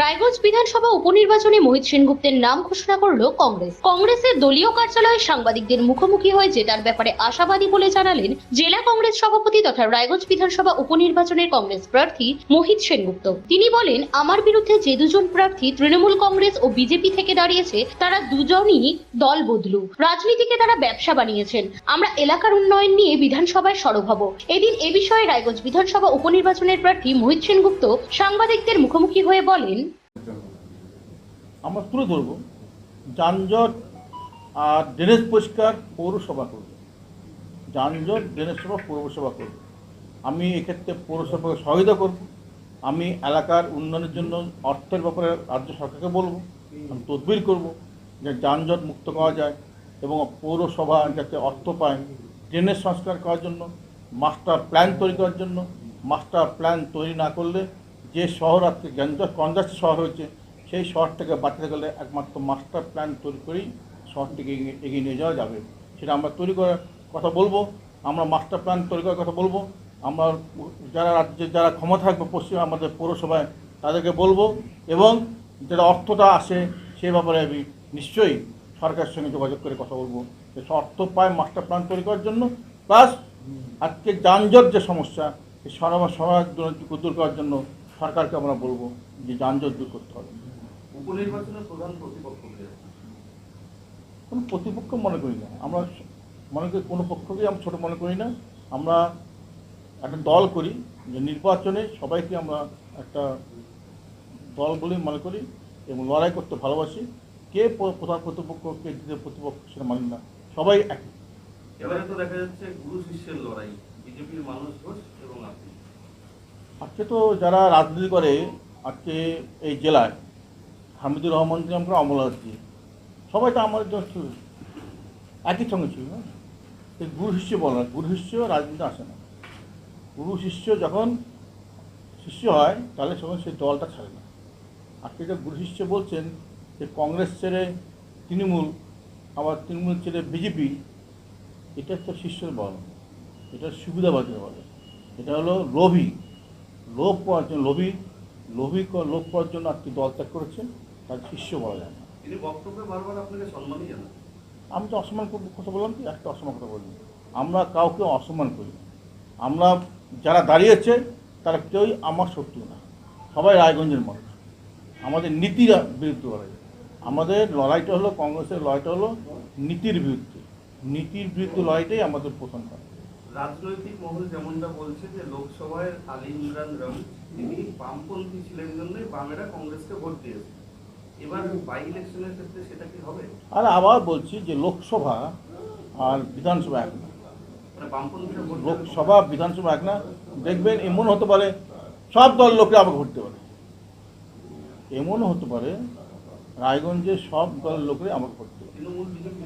রায়গঞ্জ বিধানসভা উপনির্বাচনে মোহিত সেনগুপ্তের নাম ঘোষণা করল কংগ্রেস। কংগ্রেসের দলীয় কার্যালয়ে সাংবাদিকদের মুখোমুখি হয়ে জেতার ব্যাপারে আশাবাদী বলে জানালেন জেলা কংগ্রেস সভাপতি তথা রায়গঞ্জ বিধানসভা উপনির্বাচনের কংগ্রেস প্রার্থী মোহিত সেনগুপ্ত। তিনি বলেন, আমার বিরুদ্ধে যে দুজন প্রার্থী তৃণমূল কংগ্রেস ও বিজেপি থেকে দাঁড়িয়েছে, তারা দুজনই দল বদলু। রাজনীতিকে তারা ব্যবসা বানিয়েছেন। আমরা এলাকার উন্নয়ন নিয়ে বিধানসভায় সরব হব। এদিন এ বিষয়ে রায়গঞ্জ বিধানসভা উপনির্বাচনের প্রার্থী মোহিত সেনগুপ্ত সাংবাদিকদের মুখোমুখি হয়ে বলেন আমরা তুলে ধরব। যানজট আর ড্রেনেজ পরিষ্কার পৌরসভা করবে। যানজট ড্রেনেজ সেবা পৌরসভা করবে। আমি এক্ষেত্রে পৌরসভাকে সহায়তা করব। আমি এলাকার উন্নয়নের জন্য অর্থের ব্যাপারে রাজ্য সরকারকে বলব। আমি তদবির করব যে যানজট মুক্ত করা যায় এবং পৌরসভা যাতে অর্থ পায়। ড্রেনেজ সংস্কার করার জন্য মাস্টার প্ল্যান তৈরি করার জন্য মাস্টার প্ল্যান তৈরি না করলে যে শহর আজকে গ্যাঞ্জাস কনজাস্ট শহর হয়েছে সেই শহরটাকে বাঁচাতে গেলে একমাত্র মাস্টার প্ল্যান তৈরি করেই শহরটিকে এগিয়ে- নিয়ে যাওয়া যাবে। সেটা আমরা তৈরি করার কথা বলব, আমরা মাস্টার প্ল্যান তৈরি করার কথা বলব, আমরা যারা রাজ্যে যারা ক্ষমতা থাকবে পশ্চিম আমাদের পৌরসভায় তাদেরকে বলব এবং যেটা অর্থটা আসে সে ব্যাপারে আমি নিশ্চয়ই সরকারের সঙ্গে যোগাযোগ করে কথা বলব। যে অর্থ পায় মাস্টার প্ল্যান তৈরি করার জন্য প্লাস আজকে যানজট যে সমস্যা, এই সরব দূর করার জন্য সরকারকে আমরা বলব যে যানজট দূর করতে হবে। উপনির্বাচনের প্রধান প্রতিপক্ষ? কোনো প্রতিপক্ষ মনে করি না। আমরা মনে করি কোনো পক্ষকেই আমরা ছোটো মনে করি না। আমরা একটা দল করি যে নির্বাচনে সবাইকে আমরা একটা দল বলেই মনে করি এবং লড়াই করতে ভালোবাসি। কে প্রধান প্রতিপক্ষ কে দ্বিতীয় প্রতিপক্ষ সেটা মানি না। সবাই একই। এবারে তো দেখা যাচ্ছে গুরু শিষ্যের লড়াই বিজেপির মানুষ ঘোষ এবং আপনি। আজকে তো যারা রাজনীতি করে আজকে এই জেলায় হামিদুর রহমান থেকে আমরা অমলাজি সবাই তো আমাদের জন্য ছিল। একই সঙ্গে ছিল না এই গুরু শিষ্য বলা না গুরু শিষ্য রাজনীতি আসে না। গুরু শিষ্য যখন শিষ্য হয়, তাহলে তখন সেই দলটা ছাড়ে না। আজকে যে গুরু শিষ্য বলছেন যে কংগ্রেস ছেড়ে তৃণমূল, আবার তৃণমূল ছেড়ে বিজেপি, এটা তো শিষ্যের বল। এটা সুবিধাবাদী বলে। এটা হলো লোভী। লোভ পাওয়ার জন্য লোভী। লোভী লোভ পাওয়ার জন্য আজকে দল ত্যাগ করেছেন তার শিষ্য বলা যায় না। তিনি বক্তব্যে বারবার আপনাকে সম্মানই জানান। আমি তো অসম্মান কথা বললাম কি? একটা অসম্মান কথা বলিনি আমরা কাউকে অসম্মান করি আমরা যারা দাঁড়িয়েছে তারা কেউই আমার শত্রু না। সবাই রায়গঞ্জের মানুষ। আমাদের নীতির বিরুদ্ধে লড়াই। আমাদের লড়াইটা হলো কংগ্রেসের লড়াইটা হলো নীতির বিরুদ্ধে। নীতির বিরুদ্ধে লড়াইটাই আমাদের প্রথম কাজ। রাজনৈতিক মহল যেমনটা বলছে যে লোকসভায় আলী ইমরান রাম তিনি বামপন্থী ছিলেন জন্যই বামেরা কংগ্রেসকে ভোট দিয়েছে। এবার বাই ইলেকশনের ক্ষেত্রে সেটা কি হবে? আর আবার বলছি যে লোকসভা আর বিধানসভা এক না। মানে ভোট দেবে? লোকসভা বিধানসভা এক না। দেখবেন এমন হতে পারে সব দল লোকে আবার ঘুরতে পারে এমন হতে পারে রায়গঞ্জে সব দলের লোকে আমাকে তৃণমূল বিজেপি?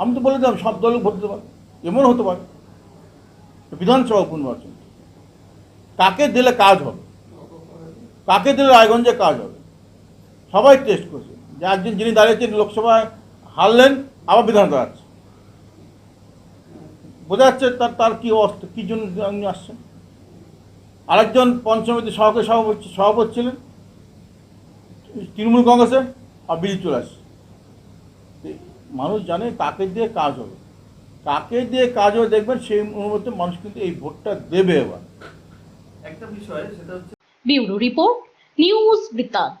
আমি তো বলে দিলাম সব দল ভরতে পারে এমন হতে পারে বিধানসভা উপনির্বাচন। কাকে দিলে কাজ হবে? কাকে দিলে রায়গঞ্জে কাজ হবে? সবাই টেস্ট করছে। যে একজন যিনি দাঁড়িয়েছেন লোকসভায় হারলেন আবার বিধান দাঁড়াচ্ছে বোঝা যাচ্ছে তার তার কী অবস্থা কী জন্য আসছেন? আরেকজন পঞ্চমীতে সহকারী সভাপতি সভাপতি ছিলেন তৃণমূল কংগ্রেসে আর বিজেপি চলে আসছে। মানুষ জানে কাকে দিয়ে কাজ হবে। কাকে দিয়ে কাজ হবে দেখবেন সেই অনুমতি মানুষ কিন্তু এই ভোটটা দেবে এবার। একটা বিষয় সেটা হচ্ছে ব্যুরো রিপোর্ট নিউজ বৃত্তান্ত।